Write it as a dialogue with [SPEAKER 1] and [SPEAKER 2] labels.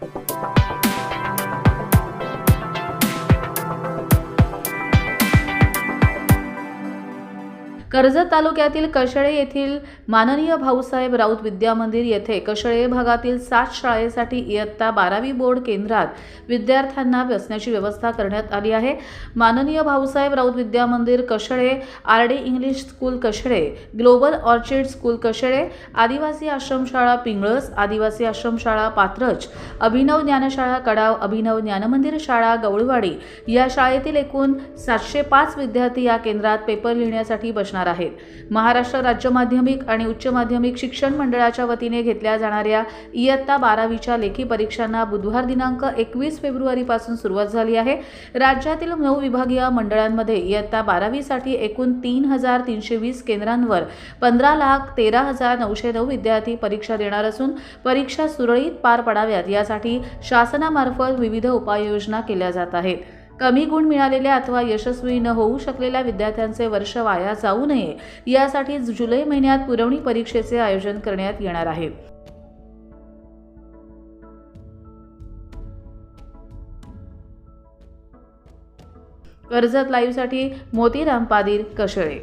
[SPEAKER 1] Thank you. Karjat तालुक्यातील कशळे येथील माननीय भाऊसाहेब राऊत विद्यामंदिर येथे कशळे भागातील सात शाळेसाठी इयत्ता बारावी बोर्ड केंद्रात विद्यार्थ्यांना बसण्याची व्यवस्था करण्यात आली आहे माननीय Bhausaheb Raut Vidyamandir Kashale R D English school Kashale global orchid school Kashale आदिवासी आश्रमशाळा पिंगळस आदिवासी आश्रमशाळा पात्रज अभिनव ज्ञानशाळा कडाव अभिनव ज्ञानमंदिर शाळा गवळवाडी या शाळेतील एकूण सातशे पाच विद्यार्थी या केंद्रात पेपर लिहिण्यासाठी बसणार असणार आहेत महाराष्ट्र राज्य माध्यमिक आणि उच्च माध्यमिक शिक्षण मंडळाच्या वतीने घेतल्या जाणाऱ्या इयत्ता बारावीच्या लेखी परीक्षांना बुधवार दिनांक एकवीस फेब्रुवारीपासून सुरुवात झाली आहे राज्यातील नऊ विभागीय मंडळांमध्ये इयत्ता बारावीसाठी एकूण तीन हजार तीनशे वीस केंद्रांवर पंधरा लाख तेरा हजार नऊशे नऊ विद्यार्थी परीक्षा देणार असून परीक्षा सुरळीत पार पडाव्यात यासाठी शासनामार्फत विविध उपाययोजना केल्या जात आहेत कमी गुण मिळालेल्या अथवा यशस्वी न होऊ शकलेल्या विद्यार्थ्यांचे वर्ष वाया जाऊ नये यासाठी जुलै महिन्यात पुरवणी परीक्षेचे आयोजन करण्यात येणार आहे कर्जत लाईव्हसाठी मोतीराम पादीर कशळे